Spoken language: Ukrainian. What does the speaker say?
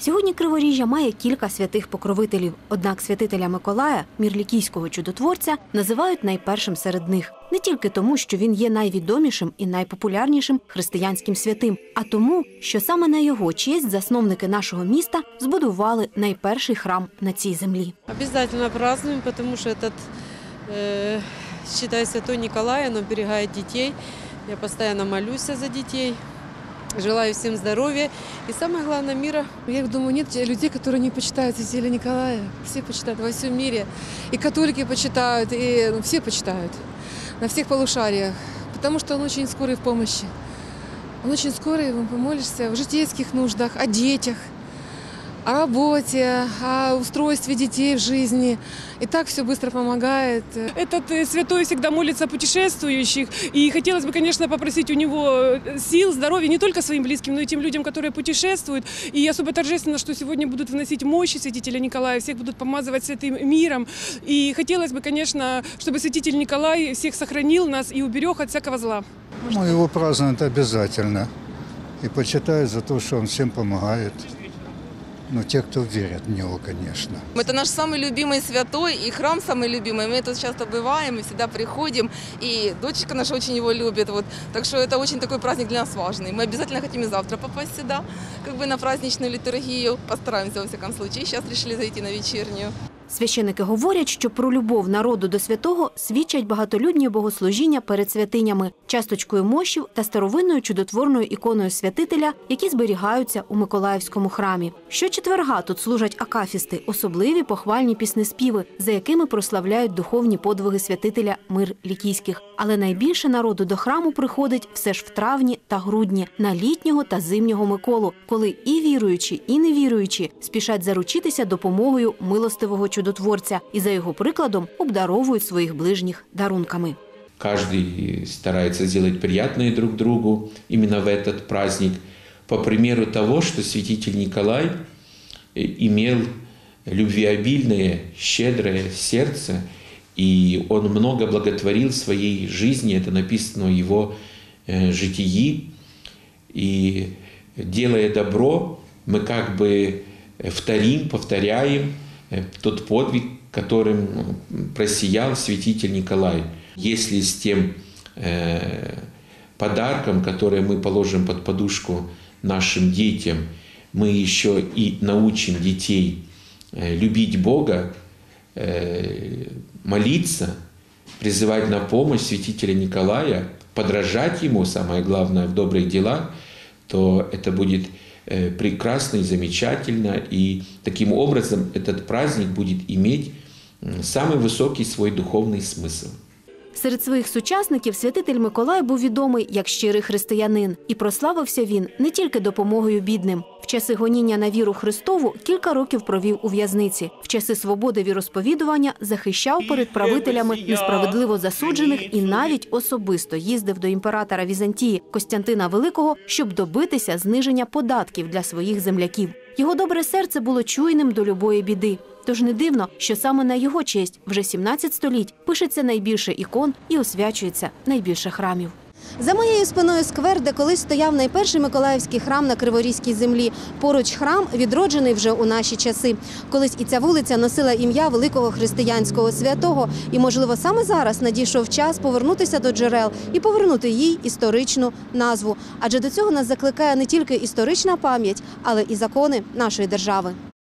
Сьогодні Криворіжжя має кілька святих покровителів. Однак святителя Миколая, мірлікійського чудотворця, називають найпершим серед них не тільки тому, що він є найвідомішим і найпопулярнішим християнським святим, а тому, що саме на його честь засновники нашого міста збудували найперший храм на цій землі. Обязательно празднуем, потому что этот, э, считай, святой Николай, он оберегает детей. Я постоянно молюсь за детей. Желаю всем здоровья и самое главное мира. Я думаю, нет людей, которые не почитают святителя Николая. Все почитают во всем мире. И католики почитают, и ну, все почитают. На всех полушариях. Потому что он очень скорый в помощи. Он очень скорый, помолишься в житейских нуждах, о детях, о работе, о устройстве детей в жизни. И так все быстро помогает. Этот э, святой всегда молится о путешествующих. И хотелось бы, конечно, попросить у него э, сил, здоровья не только своим близким, но и тем людям, которые путешествуют. И особо торжественно, что сегодня будут вносить мощи святителя Николая, всех будут помазывать святым миром. И хотелось бы, конечно, чтобы святитель Николай всех сохранил нас и уберег от всякого зла. Ну, его празднуют обязательно. И почитают за то, что он всем помогает. Ну, те, кто верят в него, конечно. Это наш самый любимый святой и храм самый любимый. Мы тут часто бываем и всегда приходим. И дочка наша очень его любит. Вот. Так что это очень такой праздник для нас важный. Мы обязательно хотим и завтра попасть сюда, как бы на праздничную литургию. Постараемся, во всяком случае. Сейчас решили зайти на вечернюю. Священики говорять, що про любов народу до святого свідчать багатолюдні богослужіння перед святинями, часточкою мощів та старовинною чудотворною іконою святителя, які зберігаються у Миколаївському храмі. Щочетверга тут служать акафісти, особливі похвальні піснеспіви, за якими прославляють духовні подвиги святителя мир лікійських. Але найбільше народу до храму приходить все ж в травні та грудні на літнього та зимнього Миколу, коли і віруючі, і невіруючі спішать заручитися допомогою милостивого чудотворця і за його прикладом обдаровують своїх ближніх дарунками. Каждый старается сделать приятное друг другу именно в этот праздник. По примеру того, что святитель Николай э, имел любвеобильное, щедрое сердце, и он много благотворил своей жизни, это написано в его э, житии. И делая добро, мы как бы вторим, повторяем э, тот подвиг, которым просиял святитель Николай. Если с тем э, подарком, который мы положим под подушку нашим детям, мы еще и научим детей э, любить Бога, э, молиться, призывать на помощь святителя Николая, подражать ему, самое главное, в добрых делах, то это будет э, прекрасно и замечательно. И таким образом этот праздник будет иметь м, самый высокий свой духовный смысл. Серед своїх сучасників святитель Миколай був відомий як щирий християнин, і прославився він не тільки допомогою бідним. В часи гоніння на віру Христову кілька років провів у в'язниці. В часи свободи віросповідування захищав перед правителями несправедливо засуджених і навіть особисто їздив до імператора Візантії Костянтина Великого, щоб добитися зниження податків для своїх земляків. Його добре серце було чуйним до любої біди. Тож не дивно, що саме на його честь вже 17 століть пишеться найбільше ікон і освячується найбільше храмів. За моєю спиною сквер, де колись стояв найперший миколаївський храм на Криворізькій землі. Поруч храм відроджений вже у наші часи. Колись і ця вулиця носила ім'я великого християнського святого. І, можливо, саме зараз надійшов час повернутися до джерел і повернути їй історичну назву. Адже до цього нас закликає не тільки історична пам'ять, але і закони нашої держави.